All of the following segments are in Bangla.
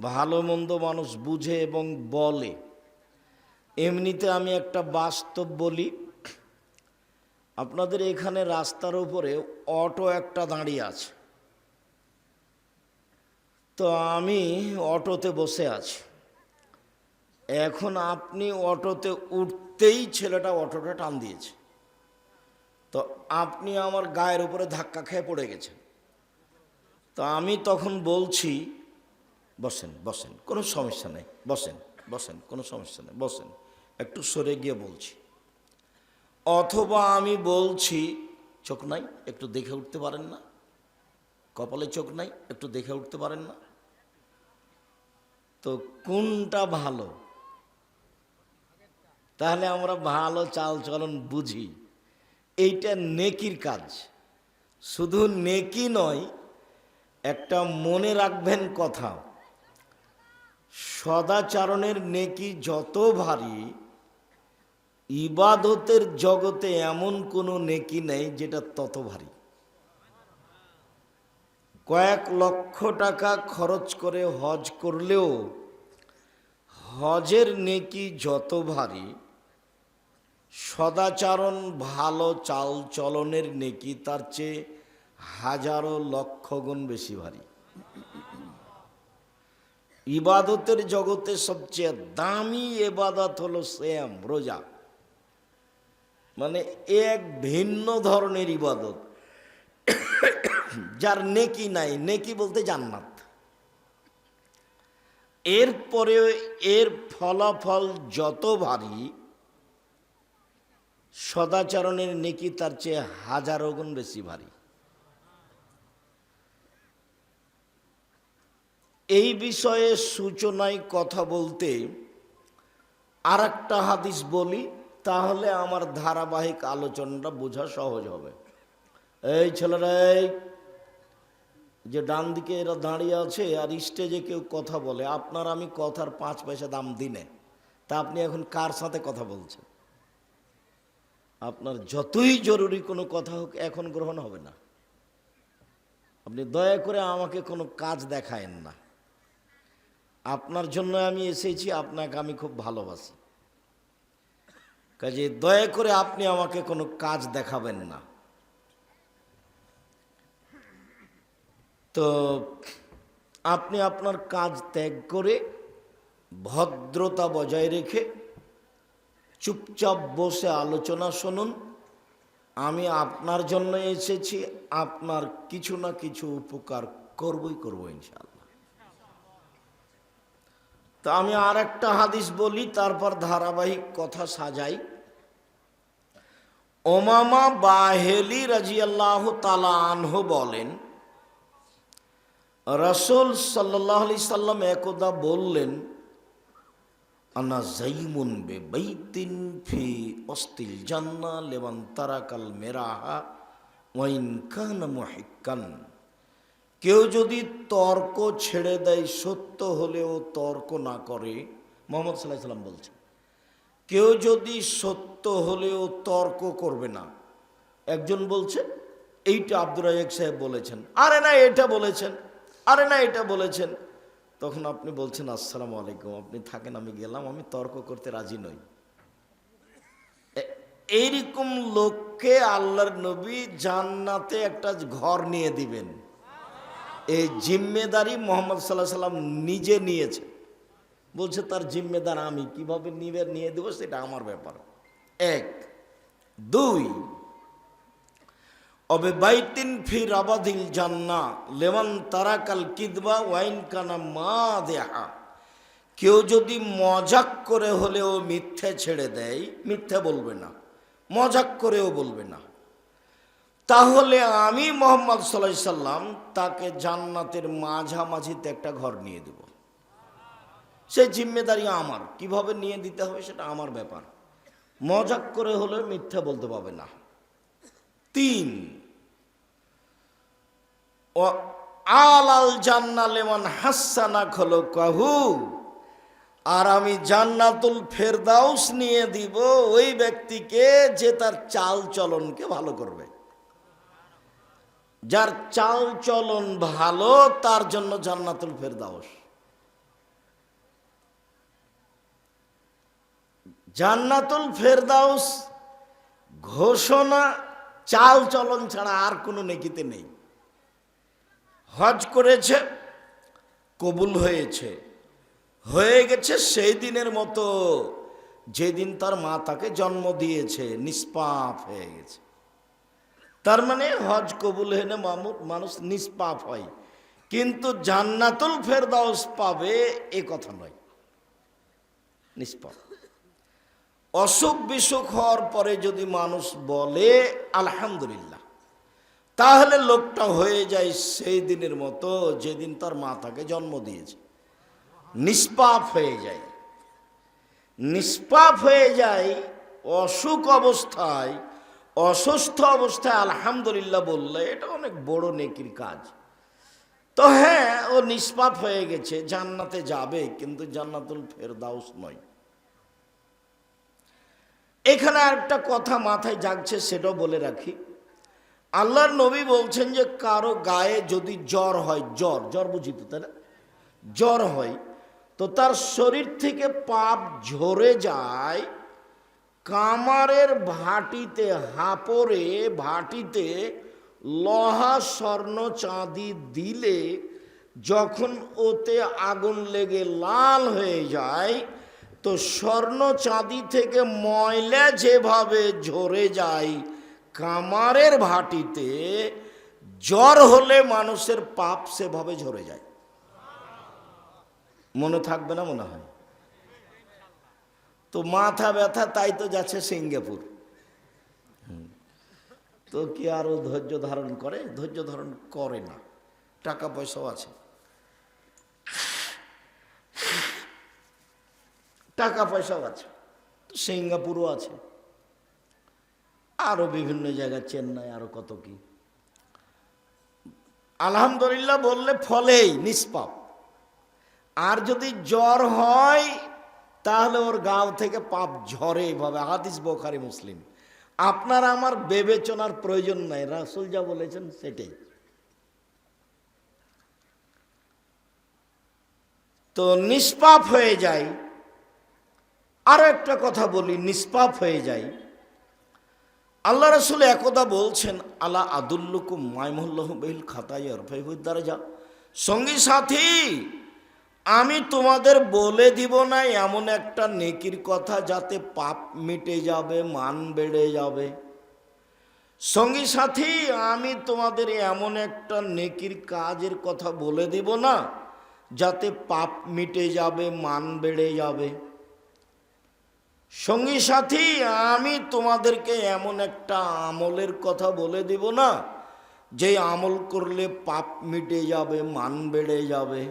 ভালো মন্দ মানুষ বুঝে এবং বলে। এমনিতে আমি একটা বাস্তব বলি, আপনাদের এখানে রাস্তার উপরে অটো একটা দাঁড়িয়ে আছে। তো আমি অটোতে বসে আছি। এখন আপনি অটোতে উঠতেই ছেলেটা অটোটা টান দিয়েছে। তো আপনি আমার গায়ের উপরে ধাক্কা খেয়ে পড়ে গেছেন। তো আমি তখন বলছি বসেন বসেন, কোনো সমস্যা নেই, বসেন বসেন, কোনো সমস্যা নেই, বসেন, একটু সরে গিয়ে বলছি। অথবা আমি বলছি, চোখ নাই, একটু দেখে উঠতে পারেন না, কপালে চোখ নাই, একটু দেখে উঠতে পারেন না। তো কোনটা ভালো? তাহলে আমরা ভালো চাল চলন বুঝি, এইটা নেকির কাজ। শুধু নেকি নয়, একটা মনে রাখবেন কথা। সদাচারণের নেকি যত ভারী, ইবাদতের জগতে এমন কোনো নেকি নেই যেটা তত ভারী। কয়েক লক্ষ টাকা খরচ করে হজ করলেও হজের নেকি যত ভারী, সদাচারণ ভালো চাল চলনের নেকি তার চেয়ে হাজারো লক্ষ গুণ বেশি ভারী। ইবাদতের জগতে সবচেয়ে দামি এবাদত হলো শ্যাম রোজা। মানে এক ভিন্ন ধরনের ইবাদত। যার নেকি নাই, নেকি বলতে জান্নাত। এরপরে এর ফলাফল যত ভারী, সদাচরণের নেকি তার চেয়ে হাজারো গুণ বেশি ভারী। এই বিষয়ে সূচনায় কথা বলতে আর একটা হাদিস বলি, তাহলে আমার ধারাবাহিক আলোচনাটা বোঝা সহজ হবে। এই ছেলেরা যে ডান দিকে এরা দাঁড়িয়ে আছে আর স্টেজে কেউ কথা বলে, আপনার আমি কথার পাঁচ পয়সা দাম দিনে, তা আপনি এখন কার সাথে কথা বলছেন? আপনার যতই জরুরি কোনো কথা হোক, এখন গ্রহণ হবে না। আপনি দয়া করে আমাকে কোনো কাজ দেখায়েন না। আপনার জন্য আমি এসেছি, আপনাকে আমি খুব ভালোবাসি। কাজে দয়া করে আপনি আমাকে কোনো কাজ দেখাবেন না। তো আপনি আপনার কাজ ত্যাগ করে ভদ্রতা বজায় রেখে চুপচাপ বসে আলোচনা শুনুন। আমি আপনার জন্য এসেছি, আপনার কিছু না কিছু উপকার করবই, করব ইনশাল্লাহ তো আমি আর একটা হাদিস বলি, তারপর ধারাবাহিক কথা সাজাই। ওমামা বাহেলি রাজিয়াল্লাহ তালা আনহু বলেন, রসুল সাল্লাহ আলি সাল্লাম একদা বললেন, আনা জাইমুন বে ফি অস্তিল জান্না মেরাহা কেউ যদি তর্ক ছেড়ে দেয়, সত্য হলেও তর্ক না করে, মোহাম্মদ সাল্লাহ সাল্লাম বলছেন, কেউ যদি সত্য হলেও তর্ক করবে না, একজন বলছে এইটা আব্দুর রাজাক সাহেব বলেছেন, আরে না, এটা বলেছেন, আরে না, এটা বলেছেন, তখন আপনি বলছেন, আসসালামু আলাইকুম, আপনি থাকেন, আমি গেলাম, আমি তর্ক করতে রাজি নই। এইরকম লোককে আল্লাহর নবী জান্নাতে একটা ঘর নিয়ে দিবেন। এই জিম্মেদারি মোহাম্মদ সাল্লাহ সাল্লাম নিজে নিয়েছে। বলছে, তার জিম্মেদার আমি কীভাবে নিবে, নিয়ে দেবো সেটা আমার ব্যাপার। এক। দুই, অবে বাইতিন ফি রাবাদিল জান্না, লেমন তারাকাল কিদবা ওয়াইন কানা মা দেহা কেউ যদি মজাক করে হলেও মিথ্যে ছেড়ে দেয়, মিথ্যে বলবে না। মজাক করেও বলবে না। তাহলে আমি মোহাম্মদ সাল্লাহ সাল্লাম তাকে জান্নাতের মাঝামাঝিতে একটা ঘর নিয়ে দেব। সেই জিম্মেদারি আমার। কীভাবে নিয়ে দিতে হবে সেটা আমার ব্যাপার। মজাক করে হলে মিথ্যা বলতে পারবে না। তিন, ও আল আল জান্না লেমন হাসানা খলো কাহু আর আমি জান্নাতুল ফেরদাউস নিয়ে দিব ওই ব্যক্তিকে যে তার চাল চলনকে ভালো করবে। যার চাল চলন ভালো, তার জন্য জান্নাতুল ফেরদাউস। জান্নাতুল ফেরদাউস ঘোষণা, চাল চলন ছাড়া আর কোনো নেকিতে নেই। হজ করেছে, কবুল হয়েছে। হয়ে গেছে সেই দিনের মতো, যেদিন তার মা তাকে জন্ম দিয়েছে, নিষ্পাপ হয়ে গেছে। তার মানে হজ কবুল হেনে মামু মানুষ নিষ্পাপ হয়। কিন্তু জান্নাতুল ফেরদাউস পাবে এ কথা নয়। নিষ্পাপ। অসুখ বিসুখ হওয়ার পরে যদি মানুষ বলে, আলহামদুলিল্লাহ তাহলে লোকটা হয়ে যায় সেই দিনের মতো যেদিন তার মা তাকে জন্ম দিয়েছে। নিষ্পাপ হয়ে যায়। নিষ্পাপ হয়ে যায় অসুখ অবস্থায় অসুস্থ অবস্থায় আলহামদুলিল্লাহ বললে, এটা অনেক বড় নেকির কাজ। তো হ্যাঁ ও নিষ্পাপ হয়ে গেছে, জান্নাতে যাবে, কিন্তু জান্নাতুল ফেরদাউস নয়। এখানে আরেকটা কথা মাথায় জাগছে, সেটাও বলে রাখি। আল্লাহর নবী বলছেন যে, কারও গায়ে যদি জ্বর হয়, জ্বর জ্বর বুঝি তো না? জ্বর হয়, তো তার শরীর থেকে পাপ ঝরে যায় কামারের ভাটিতে, হাপরে ভাটিতে লহা স্বর্ণ চাঁদি দিলে যখন ওতে আগুন লেগে লাল হয়ে যায়, তো স্বর্ণ চাঁদি থেকে ময়লা যেভাবে ঝরে যায় কামারের ভাটিতে, জ্বর হলে মানুষের পাপ সেভাবে ঝরে যায়। মনে থাকবে না মনে হয়? তো মাথা ব্যথা, তাই তো যাচ্ছে সিঙ্গাপুর। তো কি আর ও ধৈর্য ধারণ করে? ধৈর্য ধারণ করে না। টাকা পয়সাও আছে। টাকা পয়সাও আছে। সিঙ্গাপুরও আছে। আরও বিভিন্ন জায়গায়, চেন্নাই আরও কত কি। আলহামদুলিল্লাহ বললে ফলেই, নিষ্পাপ। আর যদি জ্বর হয় তাহলে ওর গাও থেকে পাপ ঝরে এইভাবে হাদিস বোখারি, মুসলিম। আপনার আমার বিবেচনার প্রয়োজন নাই। রাসুল যা বলেছেন সেটাই। তো নিষ্পাপ হয়ে যায় আরও একটা কথা বলি, নিষ্পাপ হয়ে যায় আল্লাহ রসুল একদা বলছেন আল্লাহ আদুল্লুকুম মাইমুল্লাহ বেহিল খাতাই অরফাইহুদ্দারা যা সঙ্গী সাথী আমি তোমাদের বলে দিব না, এমন একটা নেকির কথা যাতে পাপ মিটে যাবে, মান বেড়ে যাবে। সঙ্গী সাথী, আমি তোমাদের এমন একটা নেকির কাজের কথা বলে দিব না, যাতে পাপ মিটে যাবে, মান বেড়ে যাবে। সঙ্গী সাথী, আমি তোমাদেরকে এমন একটা আমলের কথা বলে দিব না, যে আমল করলে পাপ মিটে যাবে, মান বেড়ে যাবে।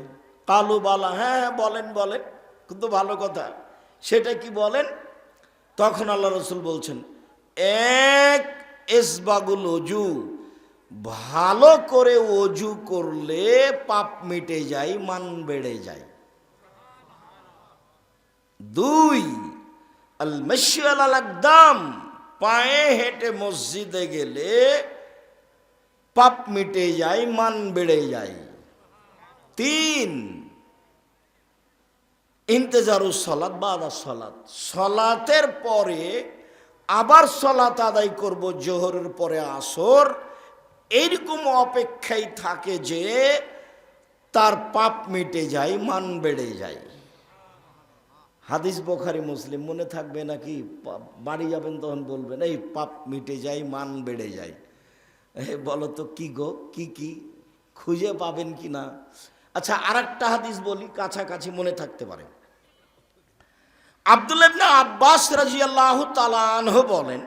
কালু বালা হ্যাঁ হ্যাঁ বলেন বলেন, কিন্তু ভালো কথা। সেটা কি বলেন? তখন আল্লাহ রসুল বলছেন, এক এসবাগুল অজু, ভালো করে অজু করলে পাপ মিটে যায়, মান বেড়ে যায়। দুই, আল মেশিয়াল একদম পায়ে হেঁটে মসজিদে গেলে পাপ মিটে যায়, মান বেড়ে যায়। তিন ইন্তেজারু সলাৎ বা আদা সলাৎ সলাতের পরে আবার সলাত আদায় করব জোহরের পরে আসর। এইরকম অপেক্ষায় থাকে যে তার পাপ মিটে যায়, মান বেড়ে যায়। হাদিস বোখারি, মুসলিম, মনে থাকবে নাকি? বাড়ি যাবেন তখন বলবেন, এই পাপ মিটে যায়, মান বেড়ে যায়। এ, বলো তো কি গো, কি কি? খুঁজে পাবেন কি না? আচ্ছা আর একটা হাদিস বলি, কাছাকাছি মনে থাকতে পারে। আব্দুল ইবনে আব্বাস রাজিয়াল্লাহু তালানহ বলেন,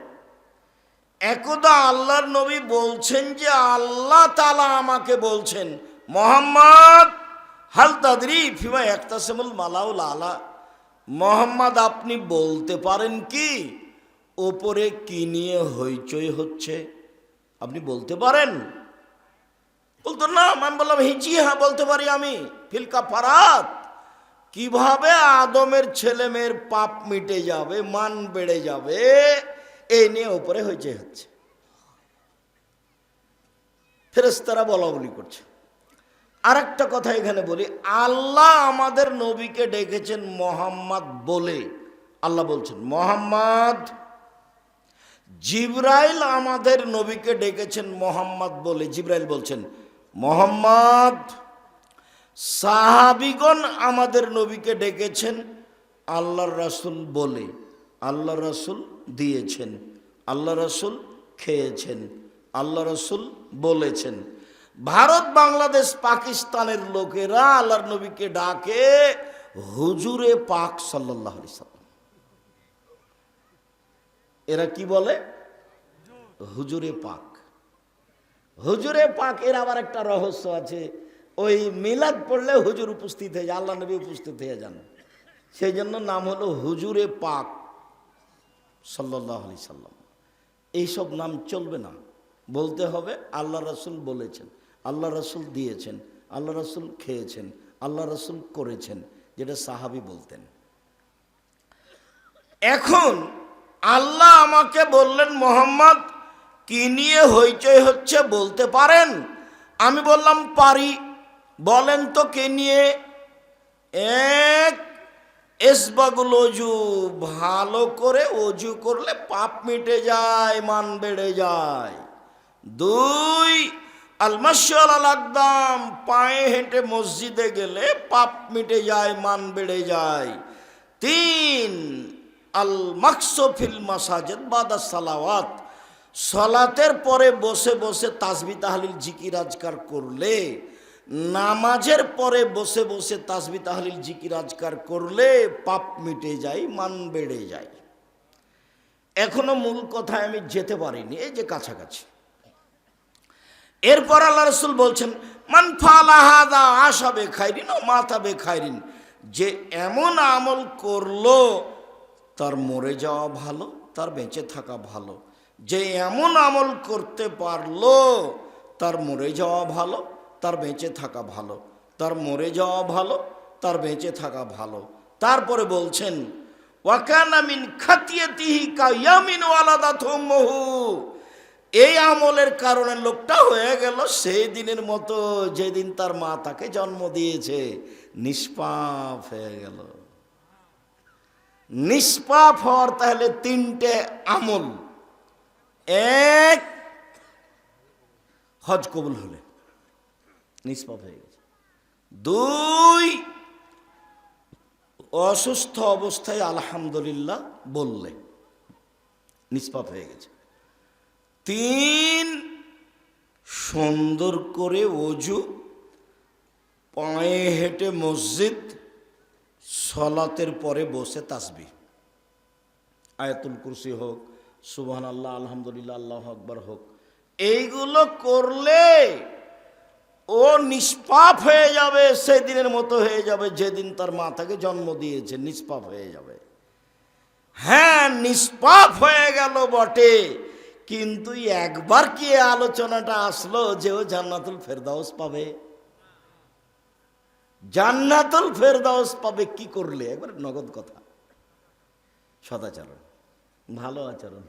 একদা আল্লাহর নবী বলছেন যে আল্লাহ তালা আমাকে বলছেন, মোহাম্মদ, হাল তাদরি ফিমা একতাসেমুল মালাউল আলা। মোহাম্মদ, আপনি বলতে পারেন কি? ওপরে কি নিয়ে হইচই হচ্ছে? আপনি বলতে পারেন? বলতো, না, আমি বললাম হিজি হ্যাঁ বলতে পারি আমি। ফিলকা ফারাত কীভাবে আদমের ছেলে মেয়ের পাপ মিটে যাবে, মান বেড়ে যাবে এই নিয়ে উপরে হয়েছে হচ্ছে। ফেরেস্তারা বলা বলি করছে। আর একটা কথা এখানে বলি, আল্লাহ আমাদের নবীকে ডেকেছেন মোহাম্মদ বলে। আল্লাহ বলছেন, মোহাম্মদ, জিব্রাইল আমাদের নবীকে ডেকেছেন মোহাম্মদ বলে। জিব্রাইল বলছেন, মোহাম্মদ সাহাবিগণ আমাদের নবীকে ডেকেছেন, আল্লাহর রাসূল বলে আল্লাহ রাসূল দিয়েছেন আল্লাহ রাসূল খেয়েছেন আল্লাহ রসুল বলেছেন। ভারত, বাংলাদেশ, পাকিস্তানের লোকেরা আল্লাহর নবীকে ডাকে হুজুরে পাক সাল্লাহ এরা কি বলে? হুজুরে পাক। হুজুরে পাক, এর আবার একটা রহস্য আছে। ওই মিলাদ পড়লে হুজুর উপস্থিত হয়ে যায়, আল্লাহ নবী উপস্থিত হয়ে যান। সেই জন্য নাম হলো হুজুরে পাক সাল্লাহ আলি সাল্লাম। এইসব নাম চলবে না। বলতে হবে, আল্লাহ রসুল বলেছেন, আল্লাহ রসুল দিয়েছেন, আল্লাহ রসুল খেয়েছেন, আল্লাহ রসুল করেছেন, যেটা সাহাবি বলতেন। এখন আল্লাহ আমাকে বললেন, মোহাম্মদ, কি নিয়ে হইচই হচ্ছে বলতে পারেন? আমি বললাম, পারি। বলেন তো কে নিয়ে? এক, এসবাগুল অজু, ভালো করে অজু করলে পাপ মিটে যায়, মান বেড়ে যায়। দুই আলমাশাল আল আকদাম, পায়ে হেঁটে মসজিদে গেলে পাপ মিটে যায়, মান বেড়ে যায়। তিন, আল মাকসফিল মাসাজেদ বাদা সালাওয়াত, সলাতের পরে বসে বসে তাসবি তাহলিল জিকির আজকার করলে নামাজের পরে বসে বসে তাসবি তাহলিল জিকির আজকার করলে পাপ মিটে যায়, মান বেড়ে যায়। এখনও মূল কথায় আমি যেতে পারিনি, এই যে কাছাকাছি। এরপর আল্লাহ রসুল বলছেন, মান ফালাহাদা আশাবে খাইরিন ও মাতাবে খাইরিন যে এমন আমল করল, তার মরে যাওয়া ভালো, তার বেঁচে থাকা ভালো। যে এমন আমল করতে পারল, তার মরে যাওয়া ভালো তার বেঁচে থাকা ভালো, তার মরে যাওয়া ভালো, তার বেঁচে থাকা ভালো। তারপরে বলছেন ওয়াকানামিন খাতিয়াতিহি কায়ামিন ওয়ালাদা থমহু এই আমলের কারণে লোকটা হয়ে গেল সেই দিনের মতো যেদিন তার মা তাকে জন্ম দিয়েছে। নিষ্পাপ হয়ে গেল। নিষ্পাপ হওয়ার তাহলে তিনটে আমল। এক, হজ কবুল হলে। নিষ্পাপ হয়ে গেছে। দুই, অসুস্থ অবস্থায় আলহামদুলিল্লাহ বললে নিষ্পাপ হয়ে গেছে। তিন, সুন্দর করে অজু, পায়ে হেঁটে মসজিদ, সলাতের পরে বসে তাসবি আয়াতুল কুরসি হোক সুবহান আল্লাহ আলহামদুলিল্লাহ, আল্লাহ আকবর হোক, এইগুলো করলে ও নিষ্পাপ হয়ে যাবে, সেদিনের মতো হয়ে যাবে যেদিন তার মা তাকে জন্ম দিয়েছে, নিষ্পাপ হয়ে যাবে। হ্যাঁ নিষ্পাপ হয়ে গেল বটে, কিন্তু একবার কি আলোচনাটা আসলো যে ও জান্নাতুল ফেরদাউস পাবে? জান্নাতুল ফেরদাউস পাবে, কি করলে? একবার নগদ কথা। সদাচরণ, ভালো আচরণ।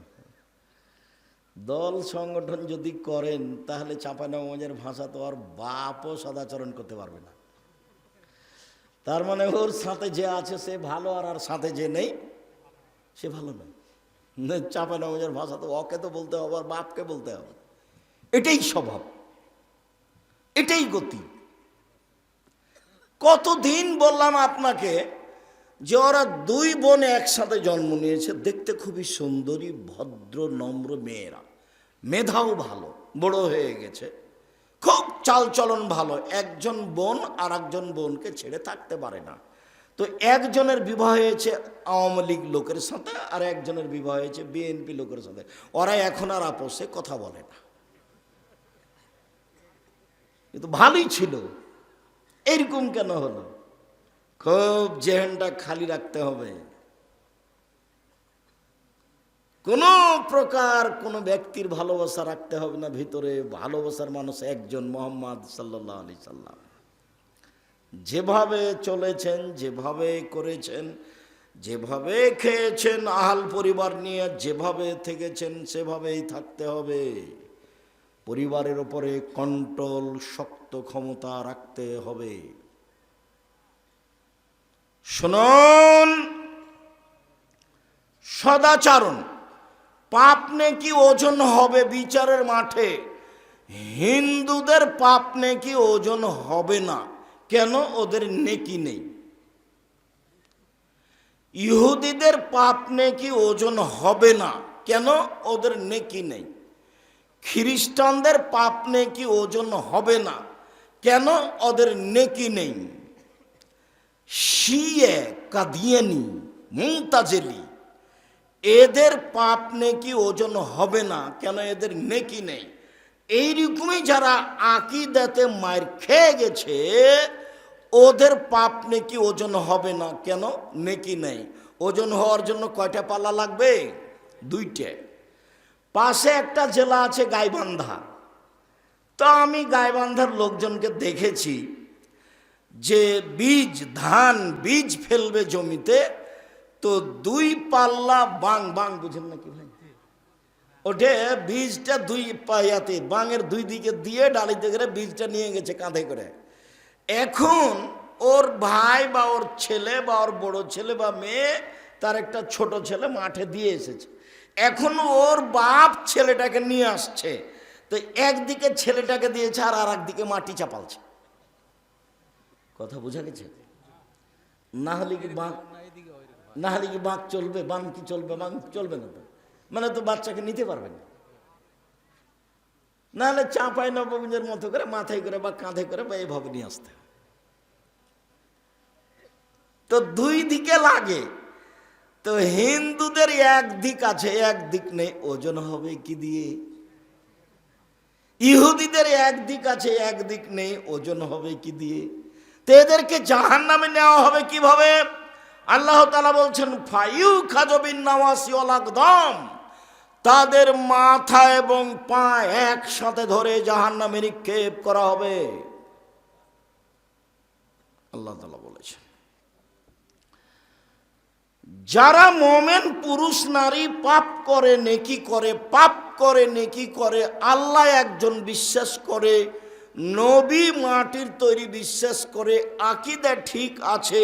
দল সংগঠন যদি করেন, তাহলে চাঁপানগঞ্জের ভাষা তো আর বাপও সদাচরণ করতে পারবে না। তার মানে ওর সাথে যে আছে, সে ভালো আর আর সাথে যে নেই, সে ভালো নয়। চাঁপানগঞ্জের ভাষা তো ওকে তো বলতে হবে, আর বাপকে বলতে হবে। এটাই স্বভাব। এটাই গতি। কতদিন বললাম আপনাকে যে ওরা দুই বোন একসাথে জন্ম নিয়েছে, দেখতে খুবই সুন্দরী, ভদ্র, নম্র মেয়েরা। মেধাও ভালো, বড় হয়ে গেছে। খুব চালচলন ভালো, একজন বোন আর একজন বোনকে ছেড়ে থাকতে পারে না। তো একজনের বিবাহ হয়েছে আওয়ামী লীগ লোকের সাথে আর একজনের বিবাহ হয়েছে বিএনপি লোকের সাথে। ওরা এখন আর আপোষে কথা বলে না। কিন্তু ভালোই ছিল। এরকম কেন হলো? খুব জেহেনটা খালি রাখতে হবে। কোনো প্রকার কোনো ব্যক্তির ভালোবাসা রাখতে হবে না ভিতরে। ভালোবাসার মানুষ একজন, মোহাম্মদ সাল্লাহ আলি সাল্লাম। যেভাবে চলেছেন, যেভাবে করেছেন, যেভাবে খেয়েছেন আহাল পরিবার নিয়ে, যেভাবে থেকেছেন, সেভাবেই থাকতে হবে। পরিবারের ওপরে কন্ট্রোল, শক্ত ক্ষমতা রাখতে হবে। শুনুন, সদাচারণ। পাপ নেকি ওজন হবে বিচারের মাঠে? হিন্দুদের পাপ নেকি ওজন হবে না। কেন? ওদের নেকি নেই। ইহুদিদের পাপ নেকি ওজন হবে না। কেন? ওদের নেকি নেই। খ্রিস্টানদের পাপ নেকি ওজন হবে না। কেন? ওদের নেকি নেই। শিয়ে কাদিয়ানি মুমতাজেলি এদের পাপ নেকি ওজন হবে না, কেন এদের নেকি নেই? এইরকমই যারা আঁকি আকিদাতে মায়ের খেয়ে গেছে, ওদের পাপ নেকি ওজন হবে না, কেন নেকি নেই? ওজন হওয়ার জন্য কয়টা পাল্লা লাগবে? দুইটে। পাশে একটা জেলা আছে গাইবান্ধা। তো আমি গাইবান্ধার লোকজনকে দেখেছি যে বীজ, ধান, বীজ ফেলবে জমিতে তো দুই পাল্লা বাং বাং বুঝেন নাকি ভাই? ওঠে, বীজটা দুই পায়াতে, বাঙের দুই দিকে দিয়ে ডালিতে করে বীজটা নিয়ে গেছে কাঁধে করে। এখন ওর ভাই বা ওর ছেলে বা ওর বড় ছেলে বা মেয়ে তার একটা ছোট ছেলে মাঠে দিয়ে এসেছে। এখন ওর বাপ ছেলেটাকে নিয়ে আসছে। তো একদিকে ছেলেটাকে দিয়েছে আর আর একদিকে মাটি চাপালছে। কথা বোঝা গেছে? না হলে কি বাঁক না হলে কি বাঁক চলবে বান কি চলবে বাঁক চলবে না মানে তো বাচ্চাকে নিতে পারবে না। নাহলে চাঁপাই নবমীদের মতো করে মাথায় করে বা কাঁধে করে বা এইভাবে নিয়ে আসতে তো দুই দিকে লাগে। তো হিন্দুদের এক দিক আছে, এক দিক নেই, ওজন হবে কি দিয়ে? ইহুদিদের এক দিক আছে, এক দিক নেই, ওজন হবে কি দিয়ে? তো এদেরকে জাহান নামে নেওয়া হবে কীভাবে? আল্লাহ তালা বলছেন, ফাইউ খাজবিন নামাসি দম তাদের মাথা এবং পা একসাথে ধরে জাহান নামে নিক্ষেপ করা হবে। আল্লাহ তালা বলেছেন, যারা মোমেন, পুরুষ, নারী পাপ করে, নেকি করে, পাপ করে, নেকি করে, আল্লাহ একজন বিশ্বাস করে, নবী মাটির তৈরি বিশ্বাস করে, আকিদা ঠিক আছে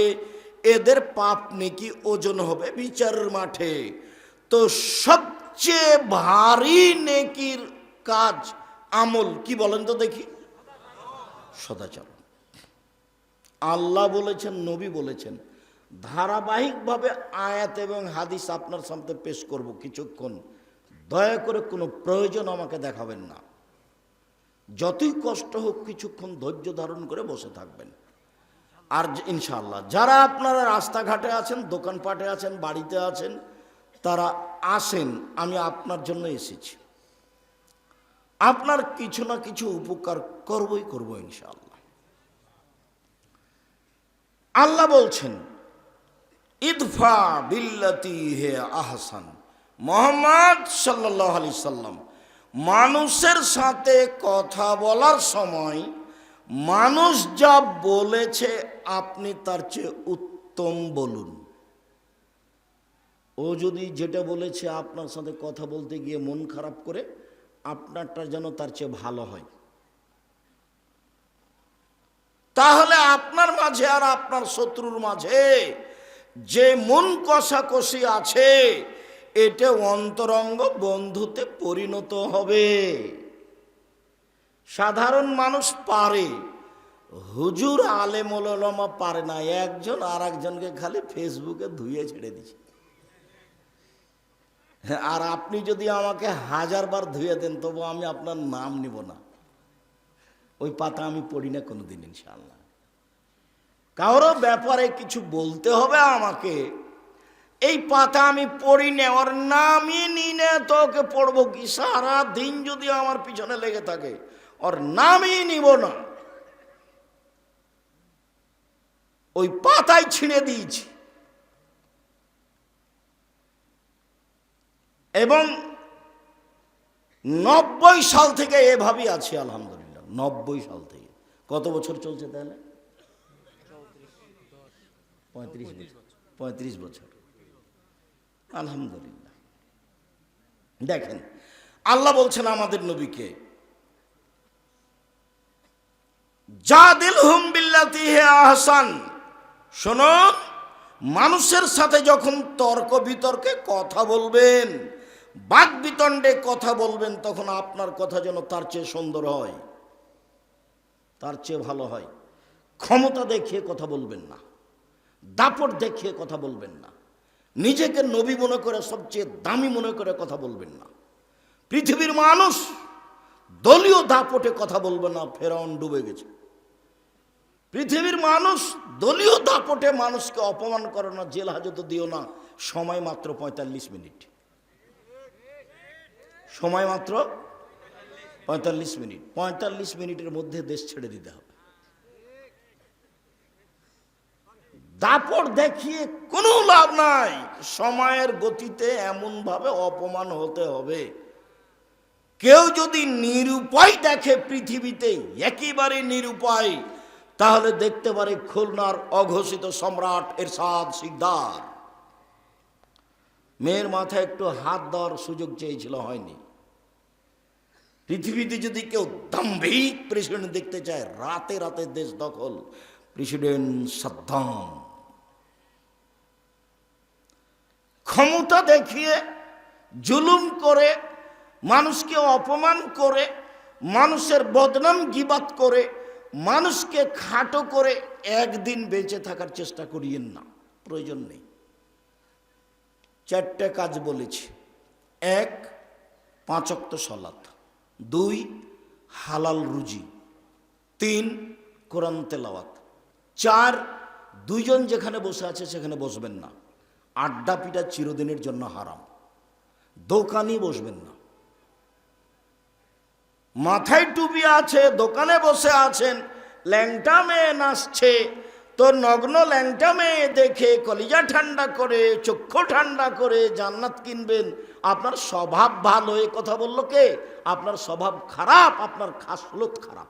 এদের পাপ নেকি ওজন হবে বিচারের মাঠে। তো সবচেয়ে ভারী নেকির কাজ আমল কি বলেন তো দেখি? সদাচরণ আল্লাহ বলেছেন, নবী বলেছেন, ধারাবাহিকভাবে আয়াত এবং হাদিস আপনার সামনে পেশ করব কিছুক্ষণ। দয়া করে কোনো প্রয়োজন আমাকে দেখাবেন না। যতই কষ্ট হোক কিছুক্ষণ ধৈর্য ধারণ করে বসে থাকবেন। আর ইনশাআল্লাহ। যারা আপনারা রাস্তাঘাটে আছেন, দোকানপাটে আছেন, বাড়িতে আছেন, তারা আসেন, আমি আপনার জন্য এসেছি। আপনার কিছু না কিছু উপকার করবই, করব ইনশাআল্লাহ। আল্লাহ বলছেন, ইদফা বিল্লাতি হে আহসান। মোহাম্মদ সাল্লাহ আলি সাল্লাম, মানুষের সাথে কথা বলার সময় মানুষ যা বলেছে, আপনি তার চেয়ে উত্তম বলুন। ও যদি যেটা বলেছে আপনার সাথে কথা বলতে গিয়ে মন খারাপ করে, আপনারটা যেন তার চেয়ে ভালো হয়। তাহলে আপনার মাঝে আর আপনার শত্রুর মাঝে যে মন কষাকষি আছে, এটা অন্তরঙ্গ বন্ধুতে পরিণত হবে। সাধারণ মানুষ পারে, হুজুর আলেমা পারে না, একজন আর একজনকে খালি ফেসবুকে ধুয়ে ছেড়ে দিছে আর আপনি যদি আমাকে হাজার বার ধুয়ে দেন, তবু আমি আপনার নাম নিব না। ওই পাতা আমি পড়ি না কোনোদিন ইনশাল্লাহ কারও ব্যাপারে কিছু বলতে হবে আমাকে, এই পাতা আমি পড়ি না, ওর নামই নি না, তোকে পড়ব কি? সারা দিন যদি আমার পিছনে লেগে থাকে ওর নামই নিব না ওই পাতায় ছিঁড়ে দিয়েছি এবং নব্বই সাল থেকে এভাবেই আছি আলহামদুলিল্লাহ নব্বই সাল থেকে কত বছর চলছে তাহলে পঁয়ত্রিশ বছর পঁয়ত্রিশ বছর আলহামদুলিল্লাহ দেখেন, আল্লাহ বলছেন আমাদের নবীকে যা দিল হুম বিল্লাতি হে আহসান। শোনো, মানুষের সাথে যখন তর্ক বিতর্কে কথা বলবেন বাক বিতণ্ডে কথা বলবেন, তখন আপনার কথা যেন তার চেয়ে সুন্দর হয়, তার চেয়ে ভালো হয়। ক্ষমতা দেখিয়ে কথা বলবেন না, দাপট দেখিয়ে কথা বলবেন না, নিজেকে নবী মনে করে, সবচেয়ে দামি মনে করে কথা বলবেন না। পৃথিবীর মানুষ দলীয় দাপটে কথা বলবে না, ফেরাউন ডুবে গেছে। পৃথিবীর মানুষ, দলীয় দাপটে মানুষকে অপমান করে না, জেল হাজত দিও না। সময় মাত্র পঁয়তাল্লিশ মিনিট। সময় মাত্র পঁয়তাল্লিশ মিনিট। পঁয়তাল্লিশ মিনিটের মধ্যে দেশ ছেড়ে দিতে হবে। দাপট দেখিয়ে কোনো লাভ নাই। সময়ের গতিতে এমনভাবে অপমান হতে হবে। কেউ যদি নিরুপায় দেখে পৃথিবীতে, একেবারে নিরুপায় তাহলে দেখতে পারে খুলনার অঘোষিত সম্রাট এরশাদ সিকদার মেয়ের মাথায় একটু হাত দেওয়ার সুযোগ চেয়েছিল, হয়নি। পৃথিবীতে যদি কেউ দাম্ভিক প্রেসিডেন্ট দেখতে চায়, রাতে রাতে দেশ দখল, প্রেসিডেন্ট সাদ্দাম। ক্ষমতা দেখিয়ে, জুলুম করে, মানুষকে অপমান করে, মানুষের বদনাম গিবাত করে মানুষকে খাটো করে একদিন বেঁচে থাকার চেষ্টা করিয়েন না, প্রয়োজন নেই। চারটে কাজ বলেছি। এক পাঁচক্ত সলাত। দুই, হালাল রুজি। তিন, কোরআন তেলাওয়াত। চার, দুইজন যেখানে বসে আছে সেখানে বসবেন না। আড্ডা পিটা চিরদিনের জন্য হারাম। দোকানই বসবেন না। মাথায় টুপি আছে, দোকানে বসে আছেন, ল্যাংটা মেয়ে নাচছে। তো নগ্ন ল্যাংটা মেয়ে দেখে কলিজা ঠান্ডা করে, চক্ষু ঠান্ডা করে জান্নাত কিনবেন। আপনার স্বভাব ভালো, এ কথা বলল কে? আপনার স্বভাব খারাপ, আপনার খাসলত খারাপ।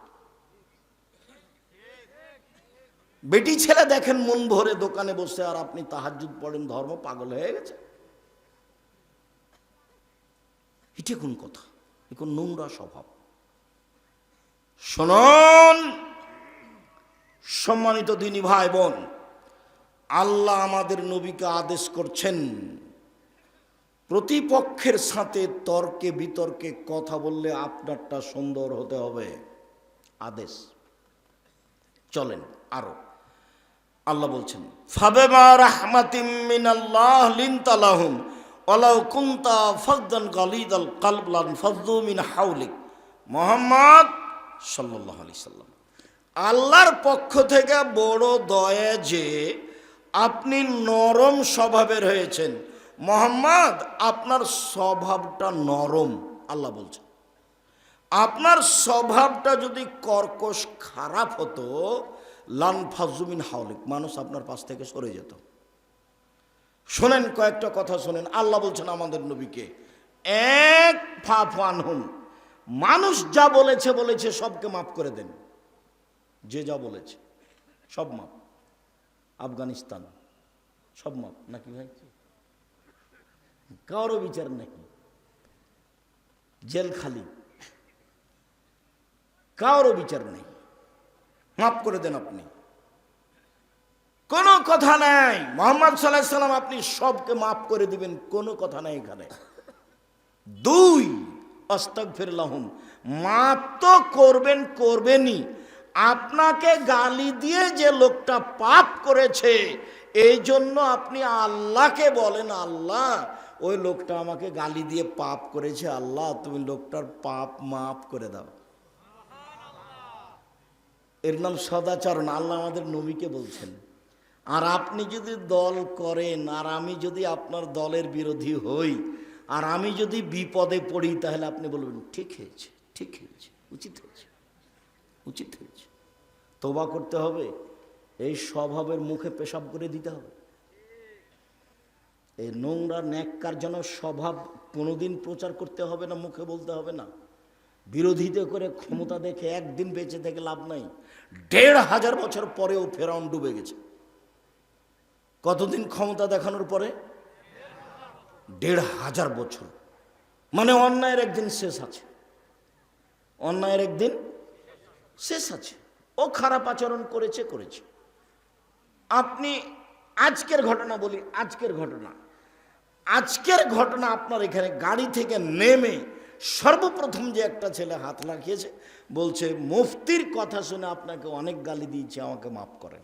বেটি ছেলে দেখেন, মন ভরে দোকানে বসে, আর আপনি তাহাজুদ পড়েন, ধর্ম পাগল হয়ে গেছে। এটা কোন কথা? এ কোন নোংরা স্বভাব। শুনুন, সম্মানিত দিনী ভাই বোন, আল্লাহ আমাদের নবীকে আদেশ করছেন, প্রতিপক্ষের সাথে তর্কে বিতর্কে কথা বললে আপনারটা সুন্দর হতে হবে। আদেশ। চলেন আরও। আল্লাহ বলছেন, ফাবেমা রাহমাতিম মিনাল্লাহ লিনতালাহুম, ওয়ালাউ কুনতা ফাদদান গালিদাল কালবলান ফাযদু মিন হাউলিক মোহাম্মদ সাল্লাল্লাহু আলাইহি সাল্লাম। আল্লাহর পক্ষ থেকে বড় দয়া যে আপনি নরম স্বভাবের হয়েছেন। মোহাম্মদ, আপনার স্বভাবটা নরম, আল্লাহ বলছেন। আপনার স্বভাবটা যদি কর্কশ খারাপ হতো লান ফাজুমিন হাওলিক, মানুষ আপনার পাশ থেকে সরে যেত। শোনেন কয়েকটা কথা শোনেন। আল্লাহ বলছেন আমাদের নবীকে, এক ফাফান হুন মানুষ যা বলেছে বলেছে, সবকে মাফ করে দেন। যে যা বলেছে, সব মাপ আফগানিস্তান, সব মাপ নাকি ভাই? কারও বিচার নাকি? জেল খালি। কারও বিচার নেই। মাফ করে দেন আপনি। কোনো কথা নাই। মোহাম্মদ সাল্লাহ সাল্লাম আপনি সবকে মাফ করে দিবেন, কোনো কথা নাই এখানে। দুই অস্তক ফিরলাহুম মাপ তো করবেন, করবেনই। আপনাকে গালি দিয়ে যে লোকটা পাপ করেছে, এই জন্য আপনি আল্লাহকে বলেন, আল্লাহ, ওই লোকটা আমাকে গালি দিয়ে পাপ করেছে। আল্লাহ, তুমি লোকটার পাপ মাফ করে দাও। এর নাম সদাচরণ। আল্লাহ আমাদের নবীকে বলছেন, আর আপনি যদি দল করেন, আর আমি যদি আপনার দলের বিরোধী হই আর আমি যদি বিপদে পড়ি, তাহলে আপনি বলবেন, ঠিক হয়েছে ঠিক হয়েছে, উচিত হয়েছে উচিত হয়েছে। তোবা করতে হবে, এই স্বভাবের মুখে পেশাব করে দিতে হবে। এই নোংরা ন্যাক্কার যেন স্বভাব কোনোদিন প্রচার করতে হবে না, মুখে বলতে হবে না। বিরোধিতা করে ক্ষমতা দেখে একদিন বেঁচে থেকে লাভ নাই। দেড় হাজার বছর পরেও ফেরাউন ডুবে গেছে। কতদিন ক্ষমতা দেখানোর পরে? দেড় হাজার বছর। মানে অন্যায়ের একদিন শেষ আছে। অন্যায়ের একদিন শেষ আছে। ও খারাপ আচরণ করেছে করেছে। আপনি আজকের ঘটনা বলি, আজকের ঘটনা। আজকের ঘটনা আপনার এখানে গাড়ি থেকে নেমে সর্বপ্রথম যে একটা ছেলে হাত লাগিয়েছে বলছে, মুফতির কথা শুনে আপনাকে অনেক গালি দিয়েছে, আমাকে মাফ করেন।